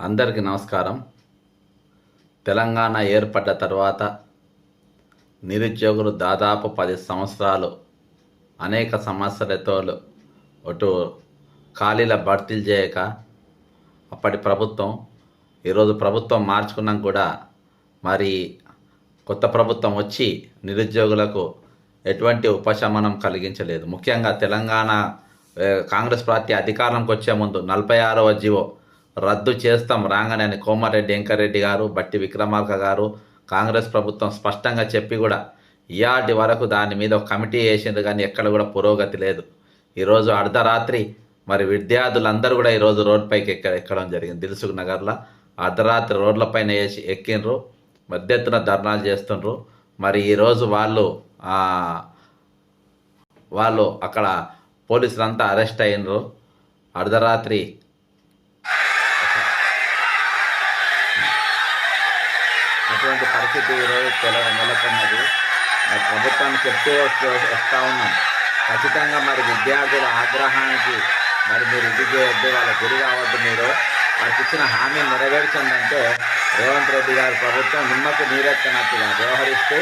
అందరికీ నమస్కారం. తెలంగాణ ఏర్పడ్డ తర్వాత నిరుద్యోగులు దాదాపు పది సంవత్సరాలు అనేక సమస్యలతో అటు ఖాళీల భర్తీలు చేయక అప్పటి ప్రభుత్వం ఈరోజు ప్రభుత్వం మార్చుకున్నాం కూడా. మరి కొత్త ప్రభుత్వం వచ్చి నిరుద్యోగులకు ఎటువంటి ఉపశమనం కలిగించలేదు. ముఖ్యంగా తెలంగాణ కాంగ్రెస్ పార్టీ అధికారంకి వచ్చే ముందు నలభై ఆరవ జీవో రద్దు చేస్తాం రాగానే అని కోమారెడ్డి వెంకరెడ్డి గారు బట్టి విక్రమార్క గారు కాంగ్రెస్ ప్రభుత్వం స్పష్టంగా చెప్పి కూడా ఇయాటి వరకు దాని మీద ఒక కమిటీ వేసింది కానీ ఎక్కడ కూడా పురోగతి లేదు. ఈరోజు అర్ధరాత్రి మరి విద్యార్థులందరూ కూడా ఈరోజు రోడ్పైకి ఎక్క ఎక్కడం జరిగింది. దిల్సుఖ్ నగర్లో అర్ధరాత్రి రోడ్లపైన వేసి ఎక్కిండ్రు. మధ్యత్తున ధర్నాలు చేస్తుండ్రు. మరి ఈరోజు వాళ్ళు వాళ్ళు అక్కడ పోలీసులంతా అరెస్ట్ అయినరు అర్ధరాత్రి పరిస్థితి ఈరోజు తెల నెలకొన్నది మరి ప్రభుత్వం చెప్తూ వస్తూ వస్తూ ఉన్నాం. ఖచ్చితంగా మరి విద్యార్థుల ఆగ్రహానికి మరి మీరు ఇది చేయొద్దు వాళ్ళ గురి కావద్దు మీరు. వారికి ఇచ్చిన హామీ నెరవేర్చందంటే రేవంత్ రెడ్డి గారి ప్రభుత్వం నిమ్మకు నీరెత్తనట్టుగా వ్యవహరిస్తూ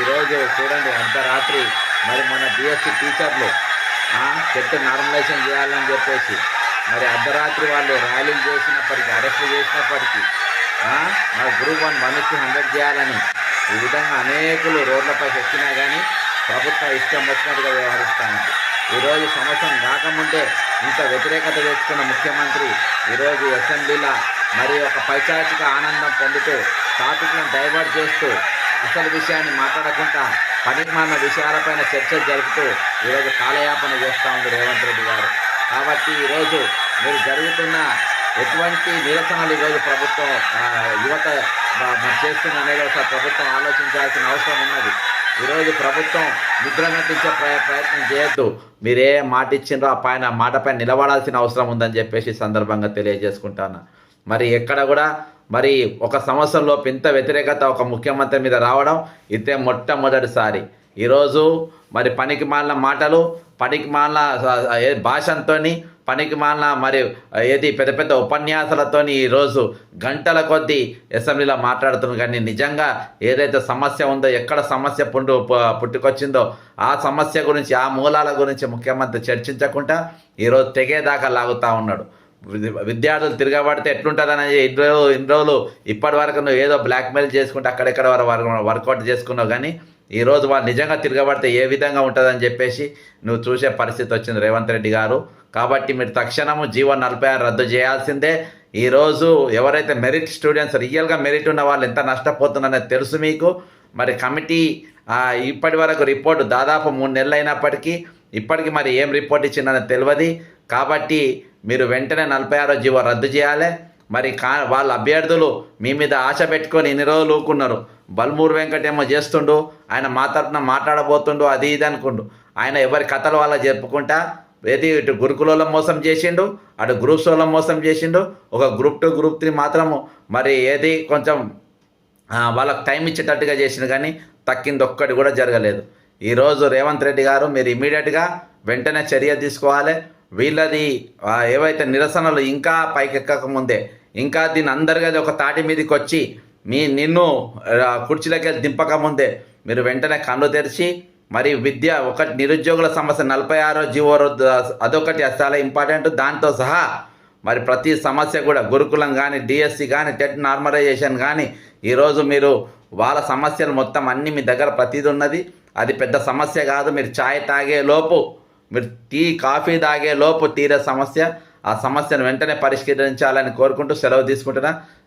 ఈరోజు చూడండి అర్ధరాత్రి మరి మన బిఎస్సి టీచర్లు చెట్టు నార్మలైజేషన్ చేయాలని చెప్పేసి మరి అర్ధరాత్రి వాళ్ళు ర్యాలీలు చేసినప్పటికీ అరెస్టులు చేసినప్పటికీ ఆ, మరి గ్రూప్ వన్ వన్ ఇచ్చి హండ్రెడ్ చేయాలని. ఈ విధంగా అనేకులు రోడ్లపైకి ఎక్కినా కానీ ప్రభుత్వం ఇష్టం వచ్చినట్టుగా వ్యవహరిస్తూ ఈరోజు సంవత్సరం రాకముందే ఇంత వ్యతిరేకత తెచ్చుకున్న ముఖ్యమంత్రి ఈరోజు అసెంబ్లీలో మరి ఒక పైచాచిక ఆనందం పొందుతూ టాపిక్లను డైవర్ట్ చేస్తూ అసలు విషయాన్ని మాట్లాడకుండా పనికిమాలిన విషయాలపైన చర్చ జరుపుతూ ఈరోజు కాలయాపన చేస్తూ ఉంది రేవంత్ రెడ్డి గారు. కాబట్టి ఈరోజు మీరు జరుగుతున్న ఎటువంటి నిరసనలు ఈరోజు ప్రభుత్వం యువత చేస్తున్న చేస్తుంది అనేది ఒకసారి ప్రభుత్వం ఆలోచించాల్సిన అవసరం ఉన్నది. ఈరోజు ప్రభుత్వం నిద్ర నటించే ప్రయత్నం చేయొద్దు. మీరే మాట ఇచ్చిండ్రో ఆ పైన మాటపై నిలబడాల్సిన అవసరం ఉందని చెప్పేసి సందర్భంగా తెలియజేసుకుంటాను. మరి ఎక్కడ కూడా మరి ఒక సంవత్సరంలోపు ఇంత వ్యతిరేకత ఒక ముఖ్యమంత్రి మీద రావడం ఇదే మొట్టమొదటిసారి. ఈరోజు మరి పనికి మాలిన మాటలు పనికి మాలిన భాషంతో పనికి మాలిన మరి ఏది పెద్ద పెద్ద ఉపన్యాసాలతోని ఈరోజు గంటల కొద్దీ అసెంబ్లీలో మాట్లాడుతున్నారు. కానీ నిజంగా ఏదైతే సమస్య ఉందో ఎక్కడ సమస్య పుండు పుట్టుకొచ్చిందో ఆ సమస్య గురించి ఆ మూలాల గురించి ముఖ్యమంత్రి చర్చించకుండా ఈరోజు తెగేదాకా లాగుతూ ఉన్నాడు. విద్యార్థులు తిరగబడితే ఎట్లుంటుందని ఇన్ని రోజులు ఇన్ని రోజులు ఇప్పటి వరకు నువ్వు ఏదో బ్లాక్మెయిల్ చేసుకుంటే అక్కడెక్కడ వరకు వర్కౌట్ చేసుకున్నావు కానీ ఈరోజు వాళ్ళు నిజంగా తిరగబడితే ఏ విధంగా ఉంటుందని చెప్పేసి నువ్వు చూసే పరిస్థితి వచ్చింది రేవంత్ రెడ్డి గారు. కాబట్టి మీరు తక్షణము జీవో నలభై ఆరు రద్దు చేయాల్సిందే. ఈరోజు ఎవరైతే మెరిట్ స్టూడెంట్స్ రియల్గా మెరిట్ ఉన్న వాళ్ళు ఎంత నష్టపోతున్నారనేది తెలుసు మీకు. మరి కమిటీ ఇప్పటి వరకు రిపోర్టు దాదాపు మూడు నెలలు అయినప్పటికీ ఇప్పటికి మరి ఏం రిపోర్ట్ ఇచ్చిందని తెలియదు. కాబట్టి మీరు వెంటనే నలభై ఆరో జీవో రద్దు చేయాలి. మరి కా వాళ్ళ అభ్యర్థులు మీ మీద ఆశ పెట్టుకొని ఇన్ని రోజులు ఊకున్నారు బల్మూరు వెంకటేమో చేస్తుండు ఆయన మా తరపున మాట్లాడబోతుండు అది ఇది అనుకుండు. ఆయన ఎవరి కథలు వాళ్ళ చెప్పుకుంటా ఏది ఇటు గురుకులలో మోసం చేసిండు అటు గ్రూప్స్ వాళ్ళ మోసం చేసిండు ఒక గ్రూప్ టూ గ్రూప్ త్రీ మాత్రము. మరి ఏది కొంచెం వాళ్ళకి టైం ఇచ్చేటట్టుగా చేసిండు కానీ తక్కింది ఒక్కటి కూడా జరగలేదు. ఈరోజు రేవంత్ రెడ్డి గారు మీరు ఇమీడియట్గా వెంటనే చర్య తీసుకోవాలి. వీళ్ళది ఏవైతే నిరసనలు ఇంకా పైకెక్కక ముందే ఇంకా దీని అందరిగా ఒక తాటి మీదకి వచ్చి మీ నిన్ను ఆ, కుర్చీలోకి దింపక ముందే మీరు వెంటనే కన్ను తెరిచి మరి విద్య ఒకటి నిరుద్యోగుల సమస్య నలభై ఆరో జీవో అదొకటి చాలా ఇంపార్టెంట్ దాంతో సహా మరి ప్రతి సమస్య కూడా గురుకులం కానీ డిఎస్సి కానీ టెట్ నార్మలైజేషన్ కానీ ఈరోజు మీరు వాళ్ళ సమస్యలు మొత్తం అన్నీ మీ దగ్గర ప్రతిదీ ఉన్నది. అది పెద్ద సమస్య కాదు. మీరు ఛాయ్ తాగే లోపు మీరు టీ కాఫీ తాగే లోపు తీరే సమస్య. ఆ సమస్యను వెంటనే పరిష్కరించాలని కోరుకుంటూ సెలవు తీసుకుంటున్నా.